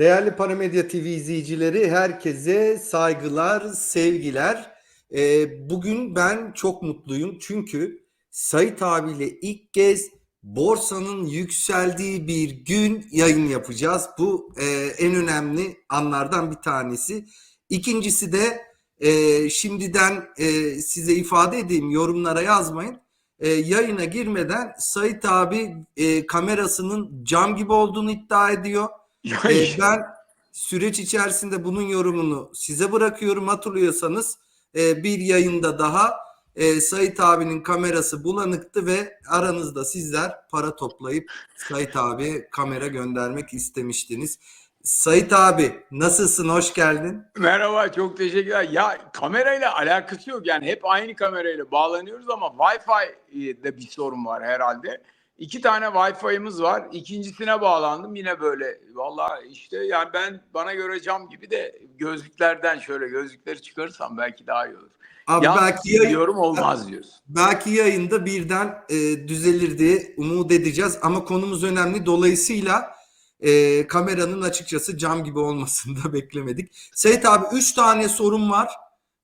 Değerli Paramedya TV izleyicileri herkese saygılar, sevgiler. Ee, bugün ben çok mutluyum çünkü Sait abiyle ilk kez borsanın yükseldiği bir gün yayın yapacağız. Bu e, en önemli anlardan bir tanesi. İkincisi de e, şimdiden e, size ifade edeyim yorumlara yazmayın. E, yayına girmeden Sait abi e, kamerasının cam gibi olduğunu iddia ediyor. Ee, ben süreç içerisinde bunun yorumunu size bırakıyorum. Hatırlıyorsanız e, bir yayında daha e, Sait abinin kamerası bulanıktı ve aranızda sizler para toplayıp Sait abiye kamera göndermek istemiştiniz. Sait abi nasılsın? Hoş geldin. Merhaba, çok teşekkürler. Ya kamerayla alakası yok. Yani hep aynı kamerayla bağlanıyoruz ama Wi-Fi'de bir sorun var herhalde. İki tane Wi-Fi'miz var. İkincisine bağlandım yine böyle. Vallahi işte yani ben bana göre cam gibi de gözlüklerden şöyle gözlükleri çıkarırsam belki daha iyi olur. Abi Yalnız belki yayın, diyorum olmaz diyorsun. belki yayında birden e, düzelir diye umut edeceğiz ama konumuz önemli. Dolayısıyla e, kameranın açıkçası cam gibi olmasını da beklemedik. Sait abi 3 tane sorum var.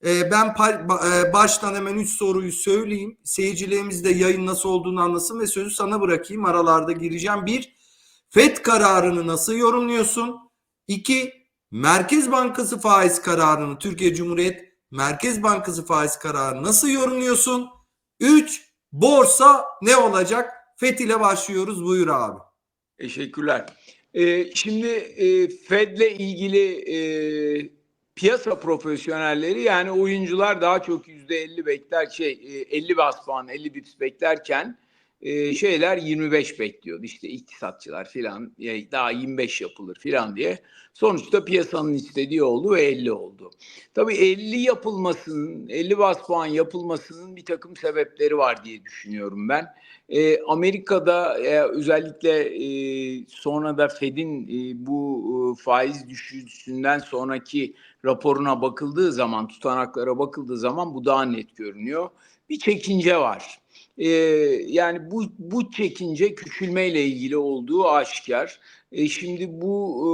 E, ben e, baştan hemen 3 soruyu söyleyeyim. Seyircilerimiz de yayın nasıl olduğunu anlasın ve sözü sana bırakayım. Aralarda gireceğim. Bir, FED kararını nasıl yorumluyorsun? İki, Merkez Bankası faiz kararını Türkiye Cumhuriyet Merkez Bankası faiz kararını nasıl yorumluyorsun? Üç, borsa ne olacak? FED ile başlıyoruz. Buyur abi. Teşekkürler. Ee, şimdi e, Fed'le ilgili e, piyasa profesyonelleri yani oyuncular daha çok yüzde 50 bekler şey e, 50 bas puan 50 bips beklerken e, şeyler 25 bekliyordu. İşte iktisatçılar filan e, daha 25 yapılır filan diye. Sonuçta piyasanın istediği oldu ve 50 oldu. Tabii 50 yapılmasının 50 bas puan yapılmasının bir takım sebepleri var diye düşünüyorum ben. E, Amerika'da e, özellikle e, sonra da Fed'in e, bu e, faiz düşüşünden sonraki raporuna bakıldığı zaman, tutanaklara bakıldığı zaman bu daha net görünüyor. Bir çekince var. E, yani bu bu çekince küçülmeyle ilgili olduğu aşikar. E, şimdi bu e,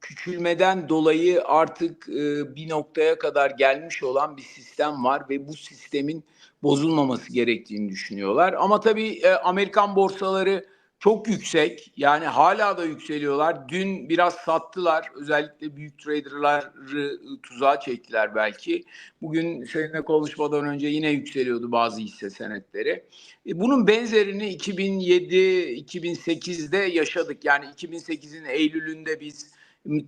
küçülmeden dolayı artık e, bir noktaya kadar gelmiş olan bir sistem var ve bu sistemin bozulmaması gerektiğini düşünüyorlar. Ama tabii e, Amerikan borsaları çok yüksek. Yani hala da yükseliyorlar. Dün biraz sattılar. Özellikle büyük traderları tuzağa çektiler belki. Bugün seninle konuşmadan önce yine yükseliyordu bazı hisse senetleri. E, bunun benzerini 2007-2008'de yaşadık. Yani 2008'in Eylül'ünde biz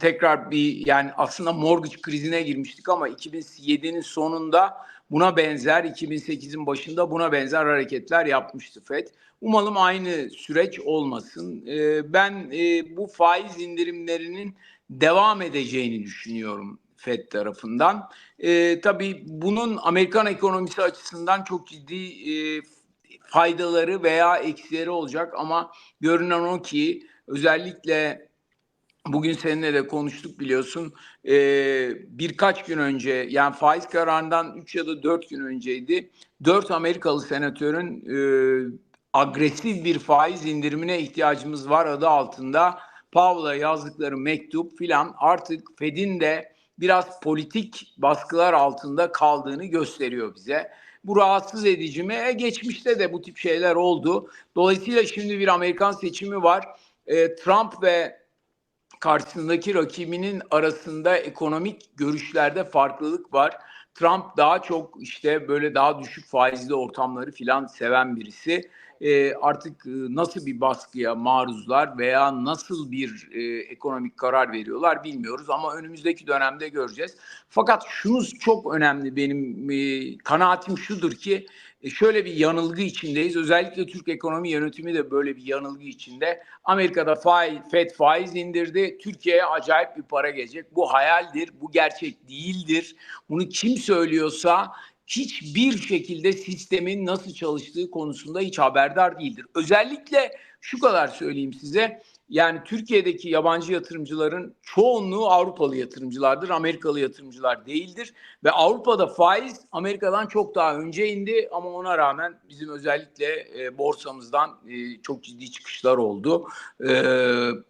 tekrar bir yani aslında mortgage krizine girmiştik ama 2007'nin sonunda buna benzer 2008'in başında buna benzer hareketler yapmıştı FED. Umalım aynı süreç olmasın. Ee, ben e, bu faiz indirimlerinin devam edeceğini düşünüyorum FED tarafından. Ee, tabii bunun Amerikan ekonomisi açısından çok ciddi e, faydaları veya eksileri olacak ama görünen o ki özellikle Bugün seninle de konuştuk biliyorsun. Ee, birkaç gün önce yani faiz kararından 3 ya da 4 gün önceydi. 4 Amerikalı senatörün e, agresif bir faiz indirimine ihtiyacımız var adı altında. Powell'a yazdıkları mektup filan artık Fed'in de biraz politik baskılar altında kaldığını gösteriyor bize. Bu rahatsız edici mi? E, geçmişte de bu tip şeyler oldu. Dolayısıyla şimdi bir Amerikan seçimi var. E, Trump ve karşısındaki rakibinin arasında ekonomik görüşlerde farklılık var. Trump daha çok işte böyle daha düşük faizli ortamları filan seven birisi. E, artık nasıl bir baskıya maruzlar veya nasıl bir e, ekonomik karar veriyorlar bilmiyoruz ama önümüzdeki dönemde göreceğiz. Fakat şunu çok önemli benim e, kanaatim şudur ki e, şöyle bir yanılgı içindeyiz. Özellikle Türk ekonomi yönetimi de böyle bir yanılgı içinde. Amerika'da faiz, FED faiz indirdi. Türkiye'ye acayip bir para gelecek. Bu hayaldir, bu gerçek değildir. Bunu kim söylüyorsa hiçbir şekilde sistemin nasıl çalıştığı konusunda hiç haberdar değildir. Özellikle şu kadar söyleyeyim size. Yani Türkiye'deki yabancı yatırımcıların çoğunluğu Avrupalı yatırımcılardır, Amerikalı yatırımcılar değildir. Ve Avrupa'da faiz Amerika'dan çok daha önce indi ama ona rağmen bizim özellikle e, borsamızdan e, çok ciddi çıkışlar oldu. E,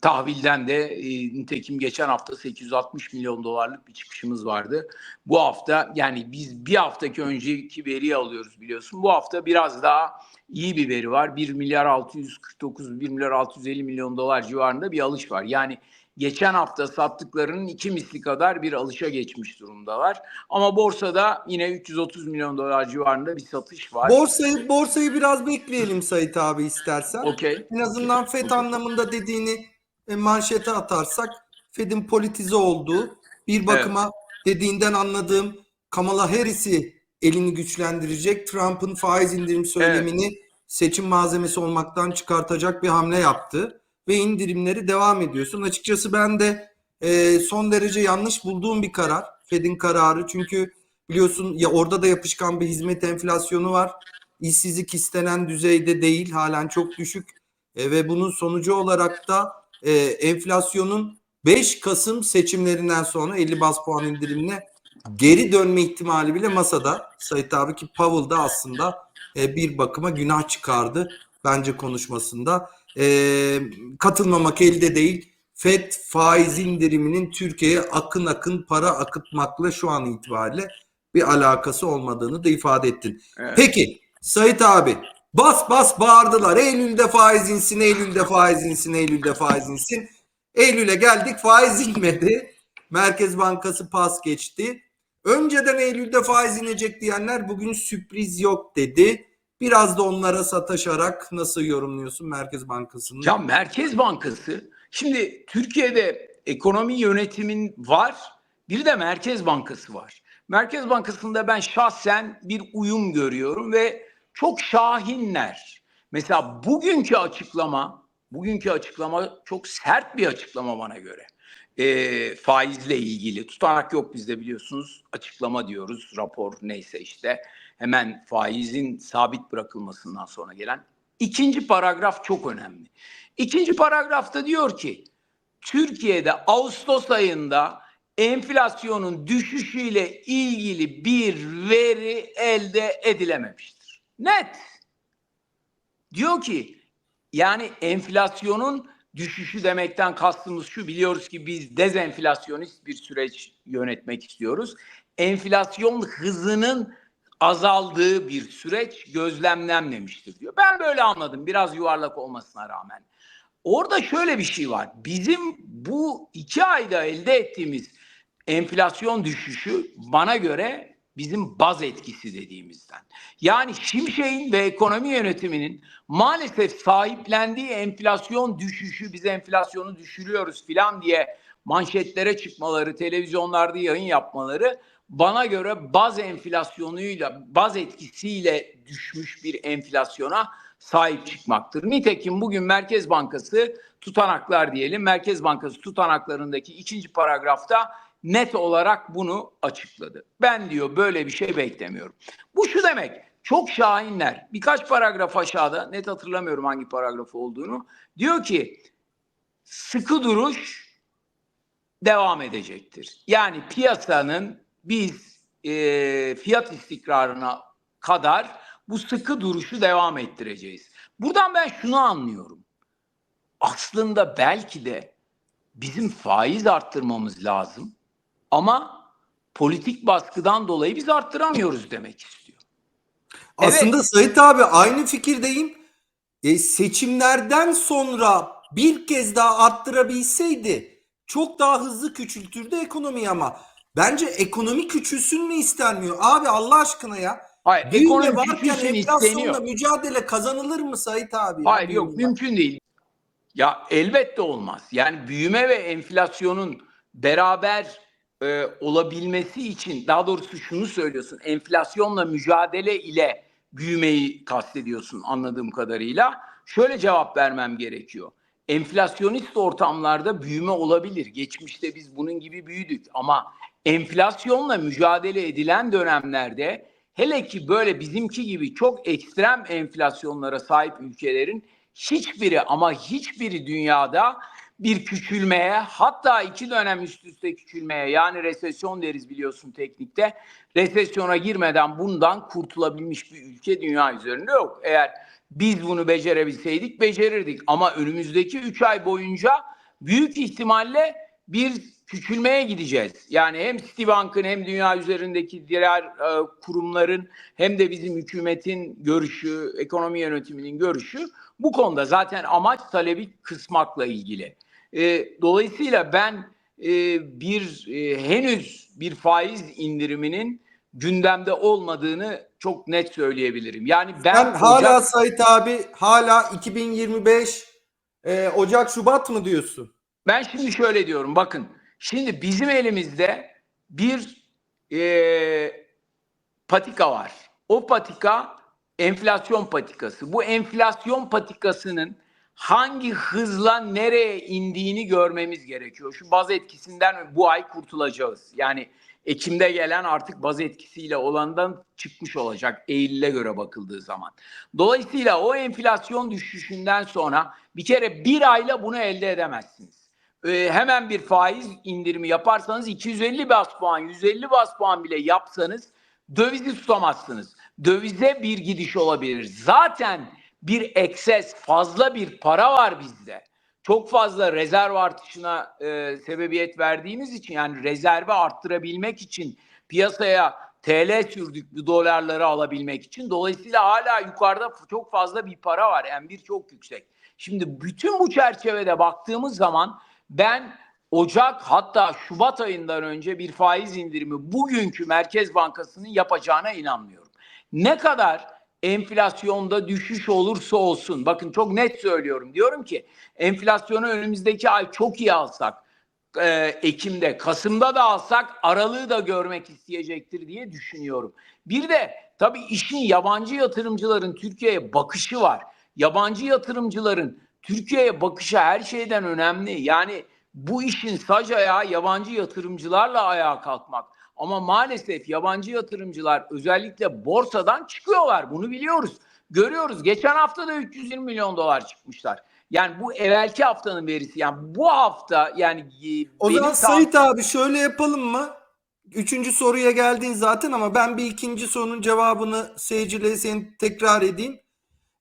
tahvilden de e, nitekim geçen hafta 860 milyon dolarlık bir çıkışımız vardı. Bu hafta yani biz bir haftaki önceki veriyi alıyoruz biliyorsun. Bu hafta biraz daha iyi bir veri var. 1 milyar 649, 1 milyar 650 milyon dolar civarında bir alış var. Yani geçen hafta sattıklarının iki misli kadar bir alışa geçmiş durumdalar. Ama borsada yine 330 milyon dolar civarında bir satış var. Borsayı borsayı biraz bekleyelim Sait abi istersen. Okey. En azından FED anlamında dediğini e, manşete atarsak Fed'in politize olduğu bir bakıma dediğinden anladığım Kamala Harris'i elini güçlendirecek Trump'ın faiz indirim söylemini seçim malzemesi olmaktan çıkartacak bir hamle yaptı ve indirimleri devam ediyorsun. Açıkçası ben de e, son derece yanlış bulduğum bir karar. Fed'in kararı çünkü biliyorsun ya orada da yapışkan bir hizmet enflasyonu var. İşsizlik istenen düzeyde değil, halen çok düşük E, ve bunun sonucu olarak da e, enflasyonun 5 Kasım seçimlerinden sonra 50 bas puan indirimine geri dönme ihtimali bile masada. Sait abi ki Powell da aslında e, bir bakıma günah çıkardı bence konuşmasında. E, katılmamak elde değil. FED faiz indiriminin Türkiye'ye akın akın para akıtmakla şu an itibariyle bir alakası olmadığını da ifade ettin. Evet. Peki Sait abi bas bas bağırdılar. Eylül'de faiz insin, Eylül'de faiz insin, Eylül'de faiz insin. Eylül'e geldik faiz inmedi. Merkez Bankası pas geçti. Önceden Eylül'de faiz inecek diyenler bugün sürpriz yok dedi. Biraz da onlara sataşarak nasıl yorumluyorsun Merkez Bankası'nın? Ya Merkez Bankası şimdi Türkiye'de ekonomi yönetimin var bir de Merkez Bankası var. Merkez Bankası'nda ben şahsen bir uyum görüyorum ve çok şahinler. Mesela bugünkü açıklama, bugünkü açıklama çok sert bir açıklama bana göre. Ee, faizle ilgili tutanak yok bizde biliyorsunuz açıklama diyoruz rapor neyse işte hemen faizin sabit bırakılmasından sonra gelen İkinci paragraf çok önemli. İkinci paragrafta diyor ki Türkiye'de Ağustos ayında enflasyonun düşüşüyle ilgili bir veri elde edilememiştir. Net. Diyor ki yani enflasyonun düşüşü demekten kastımız şu biliyoruz ki biz dezenflasyonist bir süreç yönetmek istiyoruz. Enflasyon hızının azaldığı bir süreç gözlemlenmemiştir diyor. Ben böyle anladım biraz yuvarlak olmasına rağmen. Orada şöyle bir şey var. Bizim bu iki ayda elde ettiğimiz enflasyon düşüşü bana göre bizim baz etkisi dediğimizden. Yani Şimşek'in ve ekonomi yönetiminin maalesef sahiplendiği enflasyon düşüşü biz enflasyonu düşürüyoruz filan diye manşetlere çıkmaları, televizyonlarda yayın yapmaları bana göre baz enflasyonuyla, baz etkisiyle düşmüş bir enflasyona sahip çıkmaktır. Nitekim bugün Merkez Bankası tutanaklar diyelim. Merkez Bankası tutanaklarındaki ikinci paragrafta net olarak bunu açıkladı. Ben diyor böyle bir şey beklemiyorum. Bu şu demek. Çok şahinler. Birkaç paragraf aşağıda net hatırlamıyorum hangi paragraf olduğunu. Diyor ki sıkı duruş devam edecektir. Yani piyasanın biz e, fiyat istikrarına kadar bu sıkı duruşu devam ettireceğiz. Buradan ben şunu anlıyorum. Aslında belki de bizim faiz arttırmamız lazım ama politik baskıdan dolayı biz arttıramıyoruz demek istiyor. Aslında Sait abi aynı fikirdeyim. E, seçimlerden sonra bir kez daha arttırabilseydi çok daha hızlı küçültürdü ekonomiyi ama bence ekonomi küçülsün mü istenmiyor? Abi Allah aşkına ya. Hayır, Büyüme ekonomi varken enflasyonla mücadele kazanılır mı Sait abi? ya? Hayır yok Büyüme. mümkün değil. Ya elbette olmaz. Yani büyüme ve enflasyonun beraber e, olabilmesi için daha doğrusu şunu söylüyorsun. Enflasyonla mücadele ile büyümeyi kastediyorsun anladığım kadarıyla. Şöyle cevap vermem gerekiyor. Enflasyonist ortamlarda büyüme olabilir. Geçmişte biz bunun gibi büyüdük ama enflasyonla mücadele edilen dönemlerde hele ki böyle bizimki gibi çok ekstrem enflasyonlara sahip ülkelerin hiçbiri ama hiçbiri dünyada bir küçülmeye hatta iki dönem üst üste küçülmeye yani resesyon deriz biliyorsun teknikte resesyona girmeden bundan kurtulabilmiş bir ülke dünya üzerinde yok. Eğer biz bunu becerebilseydik becerirdik ama önümüzdeki 3 ay boyunca büyük ihtimalle bir küçülmeye gideceğiz. Yani hem Citibank'ın hem dünya üzerindeki diğer e, kurumların hem de bizim hükümetin görüşü, ekonomi yönetiminin görüşü bu konuda zaten amaç talebi kısmakla ilgili. E, dolayısıyla ben e, bir e, henüz bir faiz indiriminin gündemde olmadığını çok net söyleyebilirim. Yani ben Sen hala Ocak- Sait abi hala 2025 e, Ocak Şubat mı diyorsun? Ben şimdi şöyle diyorum bakın. Şimdi bizim elimizde bir eee, patika var. O patika enflasyon patikası. Bu enflasyon patikasının hangi hızla nereye indiğini görmemiz gerekiyor. Şu baz etkisinden bu ay kurtulacağız. Yani Ekim'de gelen artık baz etkisiyle olandan çıkmış olacak Eylül'e göre bakıldığı zaman. Dolayısıyla o enflasyon düşüşünden sonra bir kere bir ayla bunu elde edemezsiniz. Ee, hemen bir faiz indirimi yaparsanız 250 bas puan, 150 bas puan bile yapsanız dövizi tutamazsınız. Dövize bir gidiş olabilir. Zaten bir ekses, fazla bir para var bizde. Çok fazla rezerv artışına e, sebebiyet verdiğimiz için yani rezervi arttırabilmek için piyasaya TL sürdük bu dolarları alabilmek için. Dolayısıyla hala yukarıda çok fazla bir para var. Yani bir çok yüksek. Şimdi bütün bu çerçevede baktığımız zaman ben Ocak hatta Şubat ayından önce bir faiz indirimi bugünkü Merkez Bankası'nın yapacağına inanmıyorum. Ne kadar enflasyonda düşüş olursa olsun bakın çok net söylüyorum diyorum ki enflasyonu önümüzdeki ay çok iyi alsak e, Ekim'de Kasım'da da alsak aralığı da görmek isteyecektir diye düşünüyorum. Bir de tabii işin yabancı yatırımcıların Türkiye'ye bakışı var. Yabancı yatırımcıların Türkiye'ye bakışı her şeyden önemli. Yani bu işin sac ayağı yabancı yatırımcılarla ayağa kalkmak. Ama maalesef yabancı yatırımcılar özellikle borsadan çıkıyorlar. Bunu biliyoruz. Görüyoruz. Geçen hafta da 320 milyon dolar çıkmışlar. Yani bu evvelki haftanın verisi. Yani bu hafta yani e, O zaman Sait abi şöyle yapalım mı? Üçüncü soruya geldin zaten ama ben bir ikinci sorunun cevabını seyircilere senin tekrar edeyim.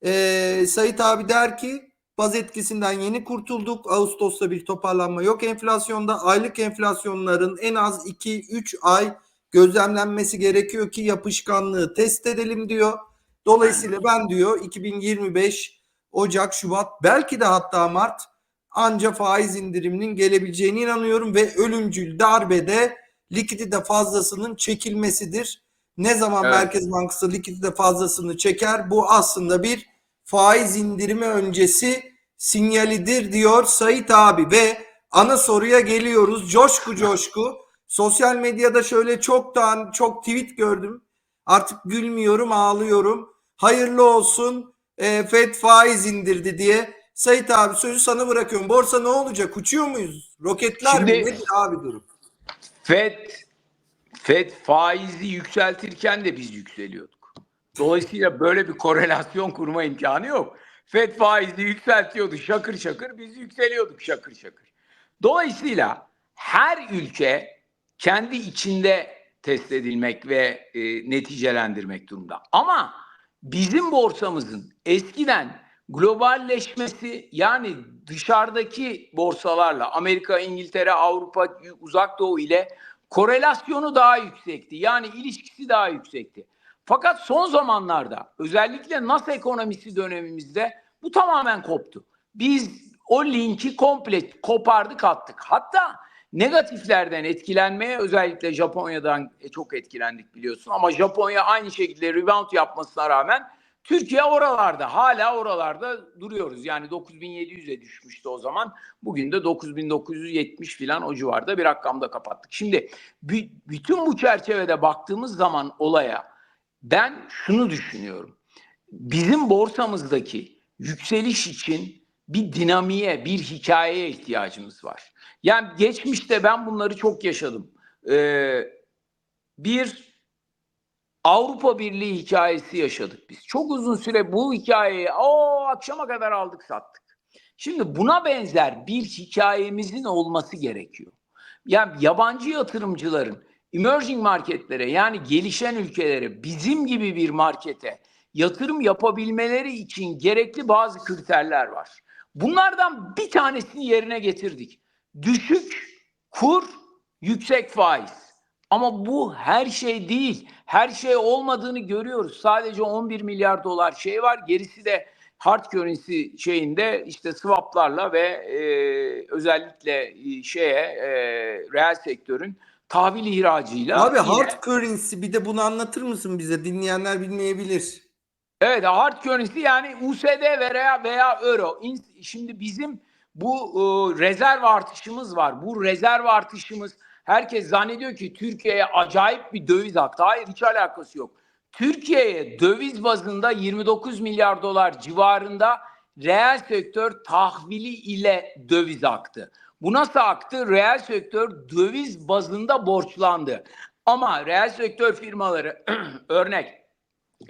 Ee, Sait abi der ki baz etkisinden yeni kurtulduk. Ağustos'ta bir toparlanma yok enflasyonda. Aylık enflasyonların en az 2-3 ay gözlemlenmesi gerekiyor ki yapışkanlığı test edelim diyor. Dolayısıyla ben diyor 2025 Ocak, Şubat belki de hatta Mart anca faiz indiriminin gelebileceğine inanıyorum ve ölümcül darbede likidite fazlasının çekilmesidir. Ne zaman Evet. Merkez Bankası likidite fazlasını çeker bu aslında bir faiz indirimi öncesi sinyalidir diyor Sait abi ve ana soruya geliyoruz. Coşku coşku. Sosyal medyada şöyle çoktan çok tweet gördüm. Artık gülmüyorum ağlıyorum. Hayırlı olsun e, FED faiz indirdi diye. Sait abi sözü sana bırakıyorum. Borsa ne olacak? Uçuyor muyuz? Roketler mi? Şimdi- Nedir abi durum? FED FED faizi yükseltirken de biz yükseliyorduk. Dolayısıyla böyle bir korelasyon kurma imkanı yok. FED faizi yükseltiyordu şakır şakır biz yükseliyorduk şakır şakır. Dolayısıyla her ülke kendi içinde test edilmek ve e, neticelendirmek durumda. Ama bizim borsamızın eskiden globalleşmesi yani dışarıdaki borsalarla Amerika, İngiltere, Avrupa, Uzak Doğu ile korelasyonu daha yüksekti. Yani ilişkisi daha yüksekti. Fakat son zamanlarda özellikle NAS ekonomisi dönemimizde bu tamamen koptu. Biz o linki komple kopardık attık. Hatta negatiflerden etkilenmeye özellikle Japonya'dan çok etkilendik biliyorsun. Ama Japonya aynı şekilde rebound yapmasına rağmen Türkiye oralarda hala oralarda duruyoruz. Yani 9700'e düşmüştü o zaman. Bugün de 9970 filan o civarda bir rakamda kapattık. Şimdi bü- bütün bu çerçevede baktığımız zaman olaya ben şunu düşünüyorum. Bizim borsamızdaki yükseliş için bir dinamiğe, bir hikayeye ihtiyacımız var. Yani geçmişte ben bunları çok yaşadım. Ee, bir Avrupa Birliği hikayesi yaşadık biz. Çok uzun süre bu hikayeyi o akşama kadar aldık sattık. Şimdi buna benzer bir hikayemizin olması gerekiyor. Yani yabancı yatırımcıların emerging marketlere yani gelişen ülkelere bizim gibi bir markete yatırım yapabilmeleri için gerekli bazı kriterler var. Bunlardan bir tanesini yerine getirdik. Düşük kur, yüksek faiz. Ama bu her şey değil. Her şey olmadığını görüyoruz. Sadece 11 milyar dolar şey var. Gerisi de hard currency şeyinde işte swaplarla ve e, özellikle şeye e, reel sektörün tahvil ihracıyla. Abi yine- hard currency bir de bunu anlatır mısın bize? Dinleyenler bilmeyebilir. Evet hard currency yani USD veya veya euro. Şimdi bizim bu e, rezerv artışımız var. Bu rezerv artışımız herkes zannediyor ki Türkiye'ye acayip bir döviz aktı. Hayır hiç alakası yok. Türkiye'ye döviz bazında 29 milyar dolar civarında reel sektör tahvili ile döviz aktı. Bu nasıl aktı? Reel sektör döviz bazında borçlandı. Ama reel sektör firmaları örnek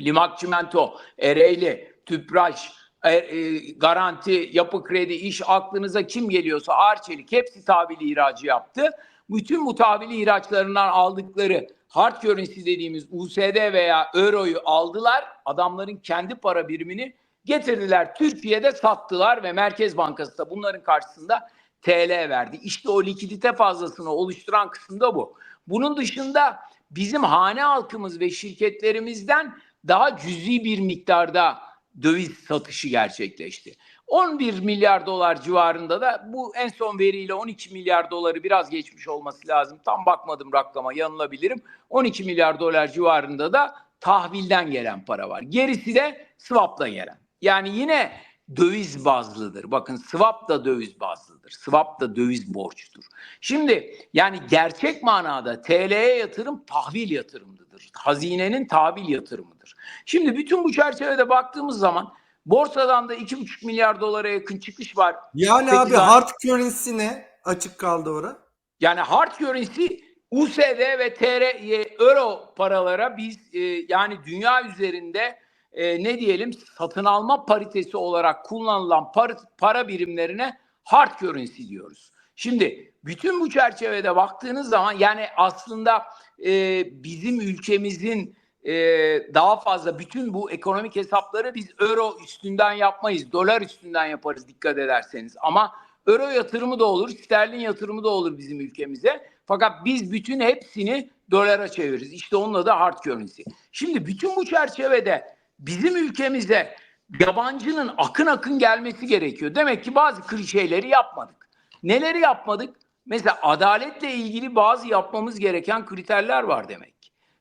Limak Çimento, Ereğli, Tüpraş, e, e, Garanti, Yapı Kredi, iş aklınıza kim geliyorsa Arçelik hepsi tahvili ihracı yaptı. Bütün bu tahvili ihraçlarından aldıkları hard currency dediğimiz USD veya Euro'yu aldılar. Adamların kendi para birimini getirdiler. Türkiye'de sattılar ve Merkez Bankası da bunların karşısında TL verdi. İşte o likidite fazlasını oluşturan kısım da bu. Bunun dışında bizim hane halkımız ve şirketlerimizden daha cüzi bir miktarda döviz satışı gerçekleşti. 11 milyar dolar civarında da bu en son veriyle 12 milyar doları biraz geçmiş olması lazım. Tam bakmadım rakama yanılabilirim. 12 milyar dolar civarında da tahvilden gelen para var. Gerisi de swap'la gelen. Yani yine döviz bazlıdır. Bakın swap da döviz bazlıdır. Swap da döviz borçtur. Şimdi yani gerçek manada TL'ye yatırım tahvil yatırımıdır. Hazinenin tahvil yatırımıdır. Şimdi bütün bu çerçevede baktığımız zaman borsadan da 2,5 milyar dolara yakın çıkış var. Yani abi zaten- hard currency ne? Açık kaldı ora. Yani hard currency USD ve TR, euro paralara biz e, yani dünya üzerinde e, ne diyelim satın alma paritesi olarak kullanılan para, para birimlerine hard currency diyoruz. Şimdi bütün bu çerçevede baktığınız zaman yani aslında e, bizim ülkemizin e, daha fazla bütün bu ekonomik hesapları biz euro üstünden yapmayız. Dolar üstünden yaparız dikkat ederseniz. Ama euro yatırımı da olur, sterlin yatırımı da olur bizim ülkemize. Fakat biz bütün hepsini dolara çeviririz. İşte onun adı hard currency. Şimdi bütün bu çerçevede bizim ülkemize yabancının akın akın gelmesi gerekiyor. Demek ki bazı klişeleri yapmadık. Neleri yapmadık? Mesela adaletle ilgili bazı yapmamız gereken kriterler var demek.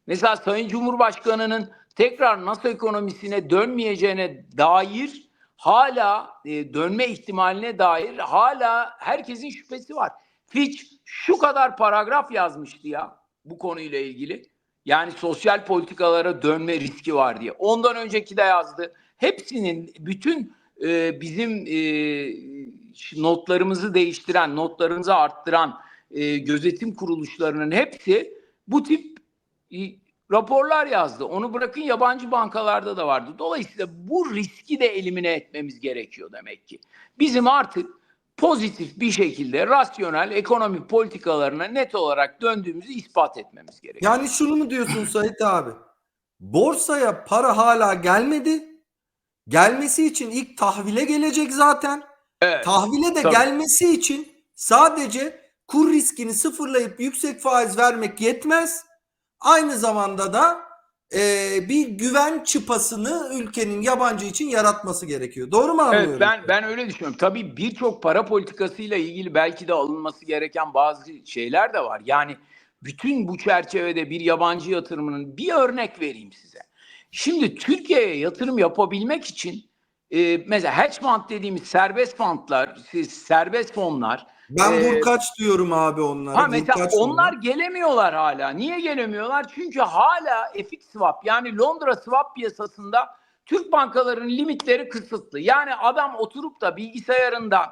Mesela Sayın Cumhurbaşkanı'nın tekrar NATO ekonomisine dönmeyeceğine dair hala e, dönme ihtimaline dair hala herkesin şüphesi var. Fitch şu kadar paragraf yazmıştı ya bu konuyla ilgili. Yani sosyal politikalara dönme riski var diye. Ondan önceki de yazdı. Hepsinin bütün e, bizim e, notlarımızı değiştiren, notlarımızı arttıran e, gözetim kuruluşlarının hepsi bu tip e, raporlar yazdı. Onu bırakın yabancı bankalarda da vardı. Dolayısıyla bu riski de elimine etmemiz gerekiyor demek ki. Bizim artık pozitif bir şekilde rasyonel ekonomi politikalarına net olarak döndüğümüzü ispat etmemiz gerekiyor. Yani şunu mu diyorsun Sait abi? Borsaya para hala gelmedi. Gelmesi için ilk tahvile gelecek zaten. Evet. Tahvile de Tabii. gelmesi için sadece kur riskini sıfırlayıp yüksek faiz vermek yetmez. Aynı zamanda da e, bir güven çıpasını ülkenin yabancı için yaratması gerekiyor. Doğru mu anlıyorum? Evet ben ben öyle düşünüyorum. Tabii birçok para politikasıyla ilgili belki de alınması gereken bazı şeyler de var. Yani bütün bu çerçevede bir yabancı yatırımının bir örnek vereyim size. Şimdi Türkiye'ye yatırım yapabilmek için e, mesela hedge fund dediğimiz serbest fondlar, serbest fonlar Ben Ee, vurkaç diyorum abi onlara. Ha mesela vurkaç onlar diyorum. gelemiyorlar hala. Niye gelemiyorlar? Çünkü hala FX swap yani Londra swap piyasasında Türk bankalarının limitleri kısıtlı. Yani adam oturup da bilgisayarından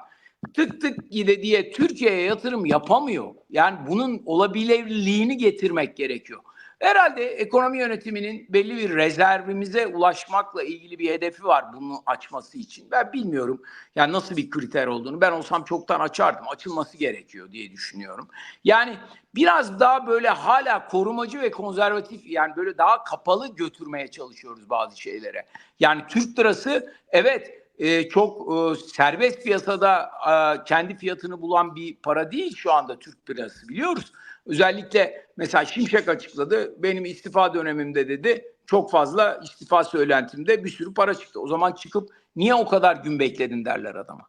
tık tık gide diye Türkiye'ye yatırım yapamıyor. Yani bunun olabilirliğini getirmek gerekiyor. Herhalde ekonomi yönetiminin belli bir rezervimize ulaşmakla ilgili bir hedefi var bunu açması için. Ben bilmiyorum yani nasıl bir kriter olduğunu. Ben olsam çoktan açardım. Açılması gerekiyor diye düşünüyorum. Yani biraz daha böyle hala korumacı ve konservatif yani böyle daha kapalı götürmeye çalışıyoruz bazı şeylere. Yani Türk lirası evet e, çok e, serbest piyasada e, kendi fiyatını bulan bir para değil şu anda Türk lirası biliyoruz. Özellikle mesela Şimşek açıkladı. Benim istifa dönemimde dedi çok fazla istifa söylentimde bir sürü para çıktı. O zaman çıkıp niye o kadar gün bekledin derler adama.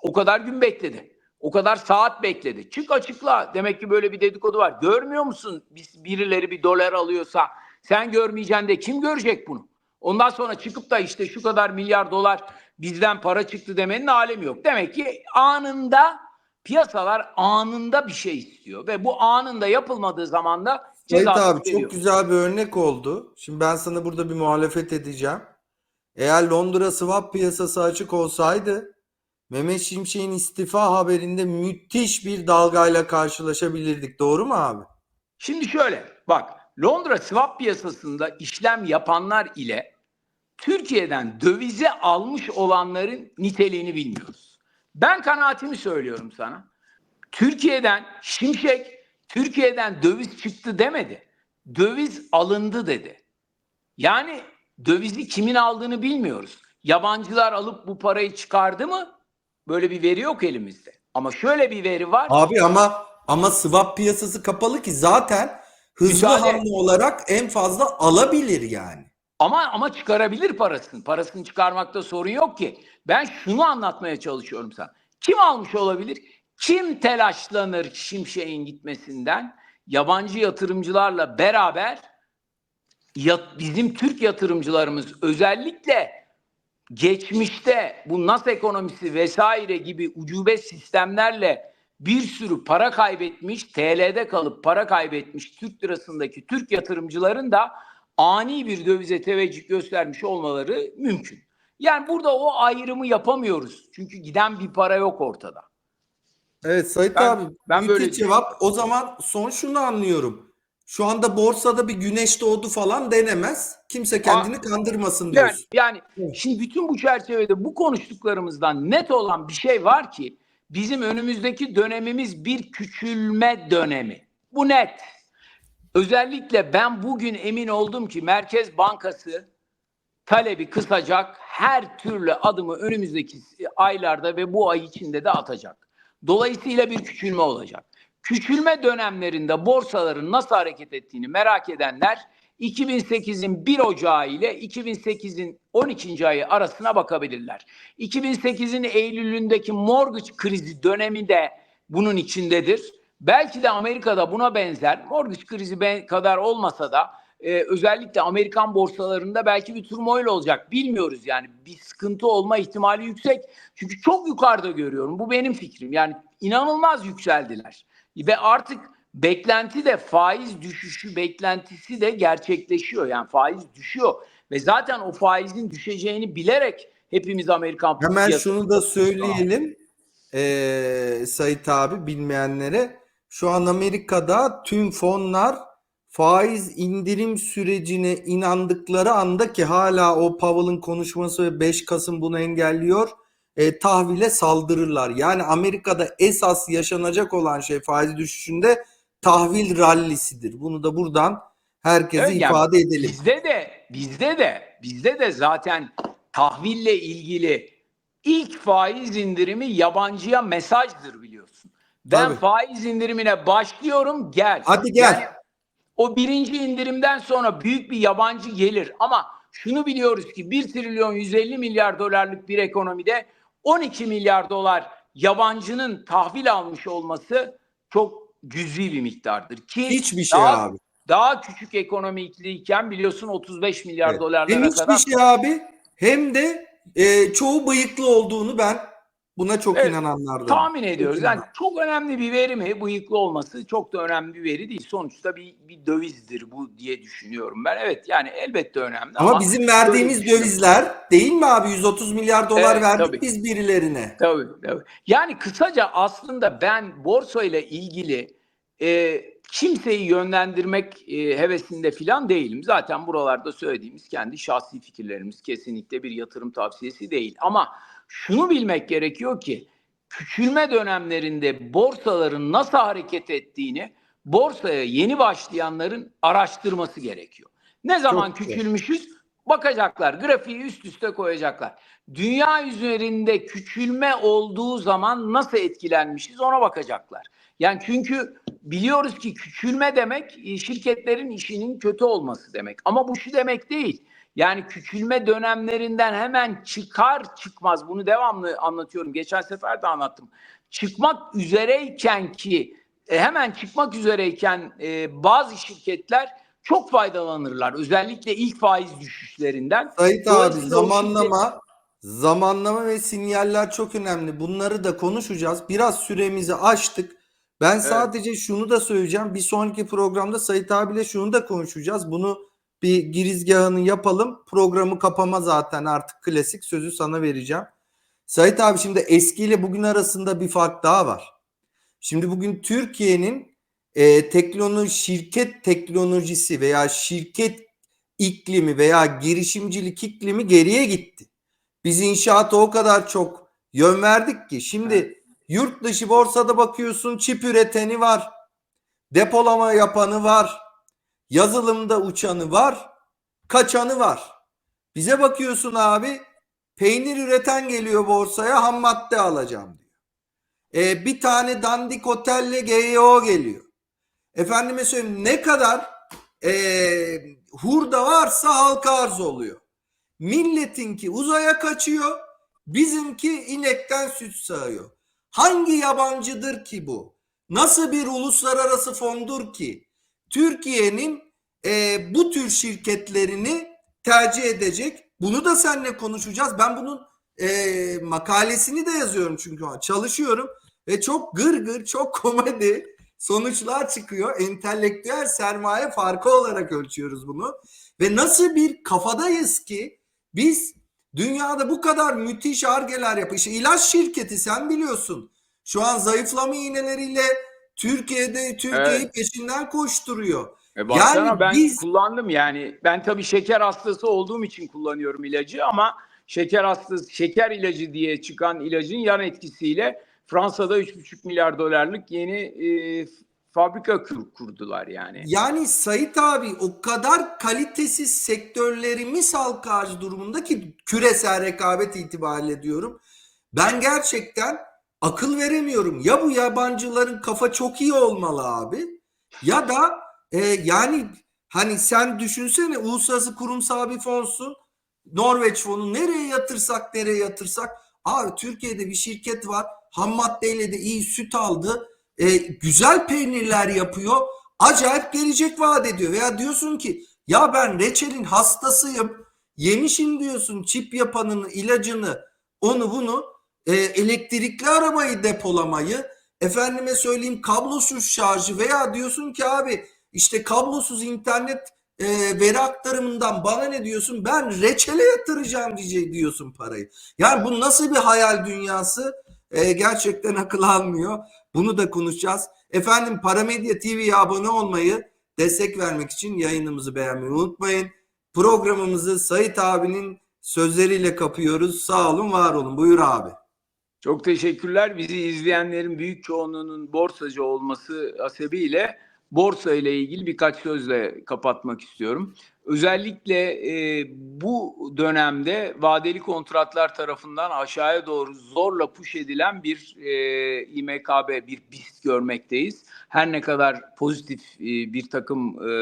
O kadar gün bekledi. O kadar saat bekledi. Çık açıkla. Demek ki böyle bir dedikodu var. Görmüyor musun? Biz birileri bir dolar alıyorsa sen görmeyeceksin de kim görecek bunu? Ondan sonra çıkıp da işte şu kadar milyar dolar bizden para çıktı demenin alemi yok. Demek ki anında piyasalar anında bir şey istiyor ve bu anında yapılmadığı zaman da Sait cezası abi geliyor. çok güzel bir örnek oldu. Şimdi ben sana burada bir muhalefet edeceğim. Eğer Londra swap piyasası açık olsaydı Mehmet Şimşek'in istifa haberinde müthiş bir dalgayla karşılaşabilirdik. Doğru mu abi? Şimdi şöyle bak Londra swap piyasasında işlem yapanlar ile Türkiye'den dövize almış olanların niteliğini bilmiyoruz. Ben kanaatimi söylüyorum sana. Türkiye'den Şimşek Türkiye'den döviz çıktı demedi. Döviz alındı dedi. Yani dövizi kimin aldığını bilmiyoruz. Yabancılar alıp bu parayı çıkardı mı? Böyle bir veri yok elimizde. Ama şöyle bir veri var. Abi ama ama swap piyasası kapalı ki zaten hızlı Müsaade. hamle olarak en fazla alabilir yani. Ama ama çıkarabilir parasını. Parasını çıkarmakta sorun yok ki. Ben şunu anlatmaya çalışıyorum sana. Kim almış olabilir? Kim telaşlanır Şimşek'in gitmesinden? Yabancı yatırımcılarla beraber bizim Türk yatırımcılarımız özellikle geçmişte bu nas ekonomisi vesaire gibi ucube sistemlerle bir sürü para kaybetmiş, TL'de kalıp para kaybetmiş Türk lirasındaki Türk yatırımcıların da ani bir dövize teveccüh göstermiş olmaları mümkün. Yani burada o ayrımı yapamıyoruz. Çünkü giden bir para yok ortada. Evet Sait Ben- abi ben böyle cevap. O zaman son şunu anlıyorum. Şu anda borsada bir güneş doğdu falan denemez. Kimse kendini kandırmasın Yani, diyorsun. yani Evet. şimdi bütün bu çerçevede bu konuştuklarımızdan net olan bir şey var ki bizim önümüzdeki dönemimiz bir küçülme dönemi. Bu net. Özellikle ben bugün emin oldum ki Merkez Bankası talebi kısacak her türlü adımı önümüzdeki aylarda ve bu ay içinde de atacak. Dolayısıyla bir küçülme olacak. Küçülme dönemlerinde borsaların nasıl hareket ettiğini merak edenler 2008'in 1 Ocağı ile 2008'in 12. ayı arasına bakabilirler. 2008'in Eylül'ündeki mortgage krizi dönemi de bunun içindedir. Belki de Amerika'da buna benzer mortgage krizi kadar olmasa da e, özellikle Amerikan borsalarında belki bir turmoil olacak. Bilmiyoruz yani bir sıkıntı olma ihtimali yüksek. Çünkü çok yukarıda görüyorum. Bu benim fikrim. Yani inanılmaz yükseldiler. Ve artık beklenti de faiz düşüşü beklentisi de gerçekleşiyor. Yani faiz düşüyor. Ve zaten o faizin düşeceğini bilerek hepimiz Amerikan Hemen şunu da söyleyelim eee Sait abi bilmeyenlere. Şu an Amerika'da tüm fonlar faiz indirim sürecine inandıkları anda ki hala o Powell'ın konuşması ve 5 Kasım bunu engelliyor. e, tahvile saldırırlar. Yani Amerika'da esas yaşanacak olan şey faiz düşüşünde tahvil rallisidir. Bunu da buradan herkese Evet, yani ifade edelim. Bizde de bizde de bizde de zaten tahville ilgili ilk faiz indirimi yabancıya mesajdır biliyorsun. Ben Tabii. faiz indirimine başlıyorum gel. Hadi gel. Yani o birinci indirimden sonra büyük bir yabancı gelir ama şunu biliyoruz ki 1 trilyon 150 milyar dolarlık bir ekonomide 12 milyar dolar yabancının tahvil almış olması çok cüzi bir miktardır ki Hiçbir şey daha, abi. daha küçük ekonomikliyken biliyorsun 35 milyar Evet. dolarlara Hem hiçbir kadar şey abi hem de e, çoğu bıyıklı olduğunu ben buna çok Evet, inananlardanım. tahmin ediyoruz. Yani çok önemli bir veri mi? Bıyıklı olması çok da önemli bir veri değil. Sonuçta bir, bir dövizdir bu diye düşünüyorum ben. Evet yani elbette önemli ama, Ama bizim verdiğimiz dövizler değil mi abi 130 milyar dolar Evet, verdik tabii. biz birilerine. Tabii, tabii. Yani kısaca aslında ben borsa ile ilgili e, kimseyi yönlendirmek e, hevesinde falan değilim. Zaten buralarda söylediğimiz kendi şahsi fikirlerimiz kesinlikle bir yatırım tavsiyesi değil. Ama şunu bilmek gerekiyor ki küçülme dönemlerinde borsaların nasıl hareket ettiğini borsaya yeni başlayanların araştırması gerekiyor. Ne zaman Çok güzel. küçülmüşüz? Bakacaklar, grafiği üst üste koyacaklar. Dünya üzerinde küçülme olduğu zaman nasıl etkilenmişiz ona bakacaklar. Yani çünkü biliyoruz ki küçülme demek e, şirketlerin işinin kötü olması demek. Ama bu şu demek değil. Yani küçülme dönemlerinden hemen çıkar çıkmaz bunu devamlı anlatıyorum. Geçen sefer de anlattım. Çıkmak üzereyken ki e, hemen çıkmak üzereyken e, bazı şirketler çok faydalanırlar. Özellikle ilk faiz düşüşlerinden. Sait abi zamanlama zamanlama ve sinyaller çok önemli. Bunları da konuşacağız. Biraz süremizi aştık. Ben sadece şunu da söyleyeceğim. Bir sonraki programda Sait abiyle şunu da konuşacağız. Bunu bir girizgahını yapalım. Programı kapama zaten artık klasik. Sözü sana vereceğim. Sait abi şimdi eskiyle bugün arasında bir fark daha var. Şimdi bugün Türkiye'nin e, teknoloji şirket teknolojisi veya şirket iklimi veya girişimcilik iklimi geriye gitti. Biz inşaata o kadar çok yön verdik ki şimdi yurt dışı borsada bakıyorsun çip üreteni var. Depolama yapanı var. Yazılımda uçanı var. Kaçanı var. Bize bakıyorsun abi peynir üreten geliyor borsaya ham madde alacağım diyor. E, bir tane dandik otelle GYO geliyor. Efendime söyleyeyim ne kadar e, hurda varsa halka arz oluyor. Milletinki uzaya kaçıyor. Bizimki inekten süt sağıyor. Hangi yabancıdır ki bu? Nasıl bir uluslararası fondur ki? Türkiye'nin e, bu tür şirketlerini tercih edecek. Bunu da seninle konuşacağız. Ben bunun e, makalesini de yazıyorum çünkü çalışıyorum ve çok gır gır çok komedi sonuçlar çıkıyor. Entelektüel sermaye farkı olarak ölçüyoruz bunu. Ve nasıl bir kafadayız ki biz dünyada bu kadar müthiş argeler yapıyor. İşte ilaç şirketi sen biliyorsun. Şu an zayıflama iğneleriyle Türkiye'de Türkiye'yi Evet. peşinden koşturuyor. E baksana Yani ben biz- kullandım yani. Ben tabii şeker hastası olduğum için kullanıyorum ilacı ama şeker hastası şeker ilacı diye çıkan ilacın yan etkisiyle Fransa'da 3,5 milyar dolarlık yeni e, fabrika kur- kurdular yani. Yani Sait abi o kadar kalitesiz sektörlerimiz halka arz durumunda ki küresel rekabet itibariyle diyorum. Ben gerçekten akıl veremiyorum. Ya bu yabancıların kafa çok iyi olmalı abi ya da e, yani hani sen düşünsene uluslararası kurumsal bir fonsun Norveç fonu nereye yatırsak nereye yatırsak abi Türkiye'de bir şirket var ham maddeyle de iyi süt aldı e, güzel peynirler yapıyor acayip gelecek vaat ediyor veya diyorsun ki ya ben reçelin hastasıyım yemişim diyorsun çip yapanın ilacını onu bunu e, elektrikli arabayı depolamayı efendime söyleyeyim kablosuz şarjı veya diyorsun ki abi işte kablosuz internet e, veri aktarımından bana ne diyorsun ben reçele yatıracağım diye diyorsun parayı. Yani bu nasıl bir hayal dünyası E, gerçekten akıl almıyor. Bunu da konuşacağız. Efendim Paramedya TV'ye abone olmayı destek vermek için yayınımızı beğenmeyi unutmayın. Programımızı Sait abinin sözleriyle kapıyoruz. Sağ olun var olun. Buyur abi. Çok teşekkürler. Bizi izleyenlerin büyük çoğunluğunun borsacı olması hasebiyle borsa ile ilgili birkaç sözle kapatmak istiyorum. Özellikle e, bu dönemde vadeli kontratlar tarafından aşağıya doğru zorla push edilen bir e, İMKB, bir BIST görmekteyiz. Her ne kadar pozitif e, bir takım e,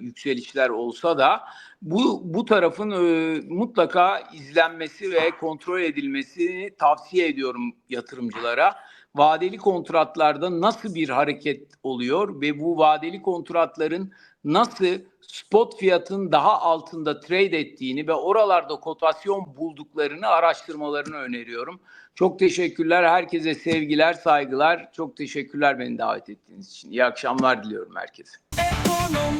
yükselişler olsa da bu bu tarafın e, mutlaka izlenmesi ve kontrol edilmesini tavsiye ediyorum yatırımcılara. Vadeli kontratlarda nasıl bir hareket oluyor ve bu vadeli kontratların nasıl spot fiyatın daha altında trade ettiğini ve oralarda kotasyon bulduklarını araştırmalarını öneriyorum. Çok teşekkürler. Herkese sevgiler, saygılar. Çok teşekkürler beni davet ettiğiniz için. İyi akşamlar diliyorum herkese. Ekonomi